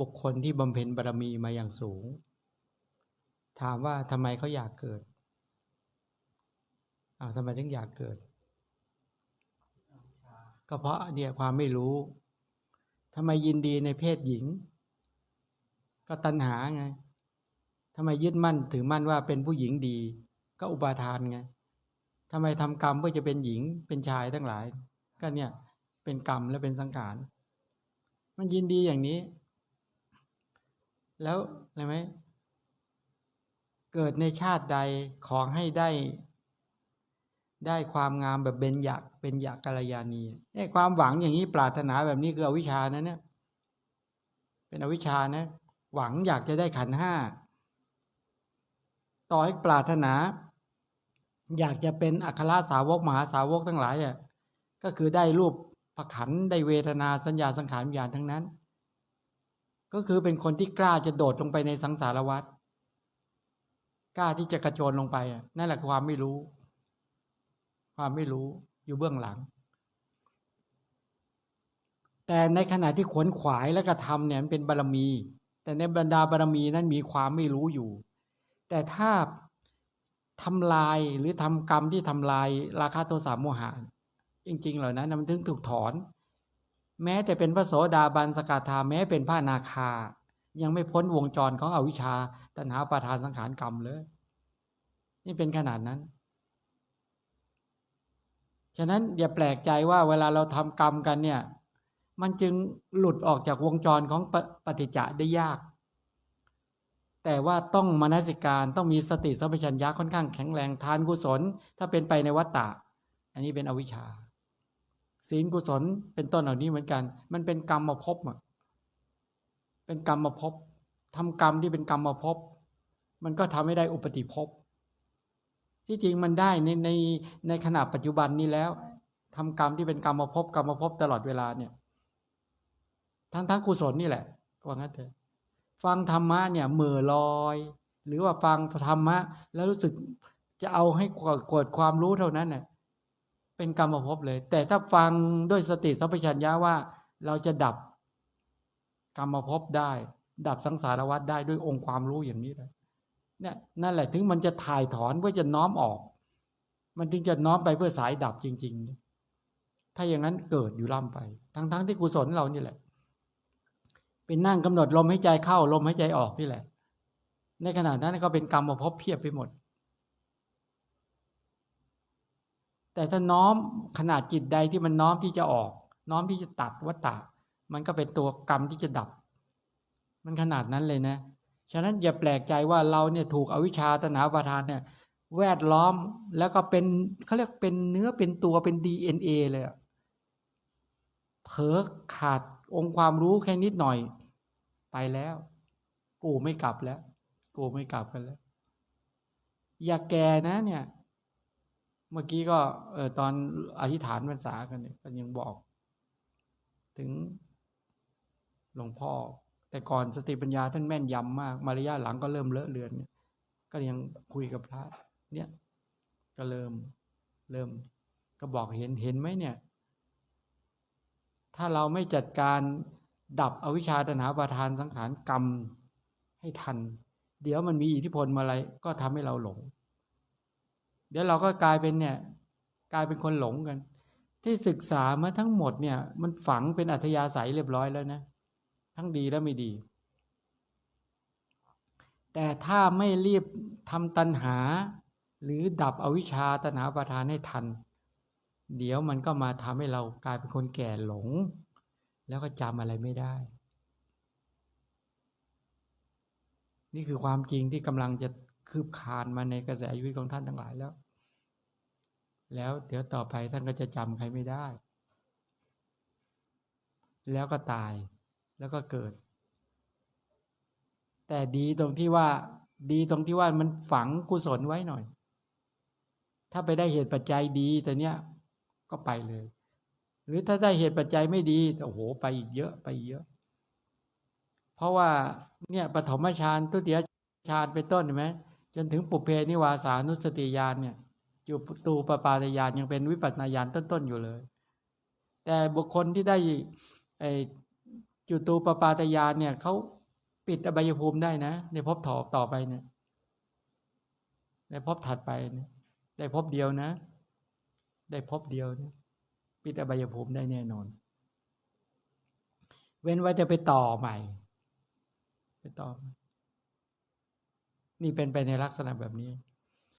บุคคลที่บำเพ็ญบารมีมาอย่างสูง ถามว่าทำไมเขาอยากเกิดอ้าวทำไมถึงอยากเกิด ก็เพราะเนี่ยความไม่รู้ทำไมยินดีในเพศหญิง ก็ตัณหาไงทำไมยึดมั่นถือมั่นว่าเป็นผู้หญิงดี ก็อุปาทานไงทำไมทำกรรมเพื่อจะเป็นหญิงเป็นชายทั้งหลาย ก็เนี่ยเป็นกรรมและเป็นสังขาร มันยินดีอย่างนี้ แล้วอะไรไหมเกิดในชาติใดขอให้ได้ ได้ความงามแบบเบญญักเป็นยักกัลยาณีเนี่ยความหวังอย่างนี้ปรารถนาแบบนี้คืออวิชานะเนี่ย เป็นอวิชานะ หวังอยากจะได้ขันห้าต่อให้ปรารถนา อยากจะเป็นอัครสาวกมหาสาวกทั้งหลายอะก็คือได้รูปประขันได้เวทนาสัญญาสังขารวิญญาณทั้งนั้น ก็คือเป็นคนที่กล้าจะโดดลงไปในสังสารวัฏกล้าที่จะกระโจนลงไปนั่นแหละความไม่รู้ ความไม่รู้อยู่เบื้องหลัง แต่ในขณะที่ขวนขวายและกระทำเนี่ยมันเป็นบารมี แต่ในบรรดาบารมีนั้นมีความไม่รู้อยู่ แต่ถ้าทำลายหรือทำกรรมที่ทำลายราคาโทสะโมหะจริง ๆ เหล่านั้นมันถึงถูกถอน แม้แต่เป็นพระโสดาบันสกทาแม้เป็นพระนาคา ยังไม่พ้นวงจรของอวิชชาตัณหาประทานสังขารกรรมเลย นี่เป็นขนาดนั้น ฉะนั้นอย่าแปลกใจว่าเวลาเราทำกรรมกันเนี่ย มันจึงหลุดออกจากวงจรของปปฏิจจะได้ยาก แต่ว่าต้องมนสิการต้องมีสติสัมปชัญญะค่อนข้างแข็งแรงทานกุศล ถ้าเป็นไปในวัฏฏะอันนี้เป็นอวิชชา ศีลกุศลเป็นต้นเหล่านี้เหมือนกัน มันเป็นกรรมมาพบอะเป็นกรรมมาพบทำกรรมที่เป็นกรรมมาพบ มันก็ทำให้ได้อุปติภพที่จริงมันได้ในในในขณะปัจจุบันนี้แล้วทำกรรมที่เป็นกรรมมาพบกรรมมาพบตลอดเวลาเนี่ย ทั้งทั้งกุศลนี่แหละว่างั้นเถอะฟังธรรมะเนี่ยเหม่อลอย หรือว่าฟังธรรมะ แล้วรู้สึกจะเอาให้กดความรู้เท่านั้นเนี่ย เป็นกรรมภพเลย แต่ถ้าฟังด้วยสติสัมปชัญญะว่า เราจะดับกรรมภพได้ ดับสังสารวัฏได้ด้วยองค์ความรู้อย่างนี้เลยเนี่ยนั่นแหละถึงมันจะถ่ายถอนเพื่อจะน้อมออก มันจึงจะน้อมไปเพื่อสายดับจริง ๆ ถ้าอย่างนั้นเกิดอยู่ล่ำไป ทั้งๆทที่กุศลเรานี่แหละเป็นนั่งกำหนดลมใหายใจเข้าลมใหายใจออกนี่แหละ ในขณะนั้นก็เป็นกรรมมาพบเพียบไปหมด แต่ถ้าน้อมขนาดจิตใดที่มันน้อมที่จะออก น้อมที่จะตัดวัตตะมันก็เป็นตัวกรรมที่จะดับ มันขนาดนั้นเลยนะ ฉะนั้นอย่าแปลกใจว่าเราเนี่ยถูกอวิชชาตนาประทานเนี่ย แวดล้อมแล้วก็เป็นเขาเรียกเป็นเนื้อเป็นตัวเป็นดีเอ็นเอเลยเผลอขาดองค์ความรู้แค่นิดหน่อย ไปแล้ว กูไม่กลับแล้ว กูไม่กลับกันแล้ว อย่าแก่นะเนี่ย เมื่อกี้ก็เออตอนอธิษฐานพรรษากันเนี่ยก็ยังบอก ถึงหลวงพ่อ แต่ก่อนสติปัญญาท่านแม่นยำมาก มารยาหลังก็เริ่มเลอะเลือนเนี่ยก็ยังคุยกับพระ เนี่ยก็เริ่มเริ่ม ก็บอกเห็นเห็นไหมเนี่ย ถ้าเราไม่จัดการดับอวิชชาตนาประทานสังขารกรรมให้ทัน เดี๋ยวมันมีอิทธิพลมาอะไร ก็ทำให้เราหลง ดี๋ยวเราก็กลายเป็นเนี่ยกลายเป็นคนหลงกัน ที่ศึกษามาทั้งหมดเนี่ยมันฝังเป็นอัธยาศัยเรียบร้อยแล้วนะ ทั้งดีและไม่ดี แต่ถ้าไม่รีบทำตัณหา หรือดับอวิชชาตนาประทานให้ทัน เดี๋ยวมันก็มาทำให้เรากลายเป็นคนแก่หลง แล้วก็จำอะไรไม่ได้ นี่คือความจริงที่กำลังจะคืบคลานมาในกระแสชีวิตของท่านทั้งหลายแล้ว แล้วเดี๋ยวต่อไปท่านก็จะจำใครไม่ได้ แล้วก็ตายแล้วก็เกิด แต่ดีตรงที่ว่า ดีตรงที่ว่ามันฝังกุศลไว้หน่อย ถ้าไปได้เหตุปัจจัยดีแต่เนี้ยก็ไปเลย หรือถ้าได้เหตุปัจจัยไม่ดีโอ้โหไปอีกเยอะไปเยอะ เพราะว่าเนี่ยปฐมฌานทุติยฌานเป็นต้นเห็นไหมจนถึงปุเพนิวาสานุสติญาณเนี่ย จุตูปปาตญาณยังเป็นวิปัสนาญาณต้นๆอยู่เลย แต่บุคคลที่ได้ไอจุตูปปาตยานเนี่ยเขาปิดอบายภูมิได้นะ ในภพต่อต่อไปเนี่ย ในภพถัดไปเนี่ยได้ภพเดียวนะ ได้ภพเดียวนะปิดอบายภูมิได้แน่นอน เว้นไว้จะไปต่อใหม่ ไปต่อ นี่เป็นไปในลักษณะแบบนี้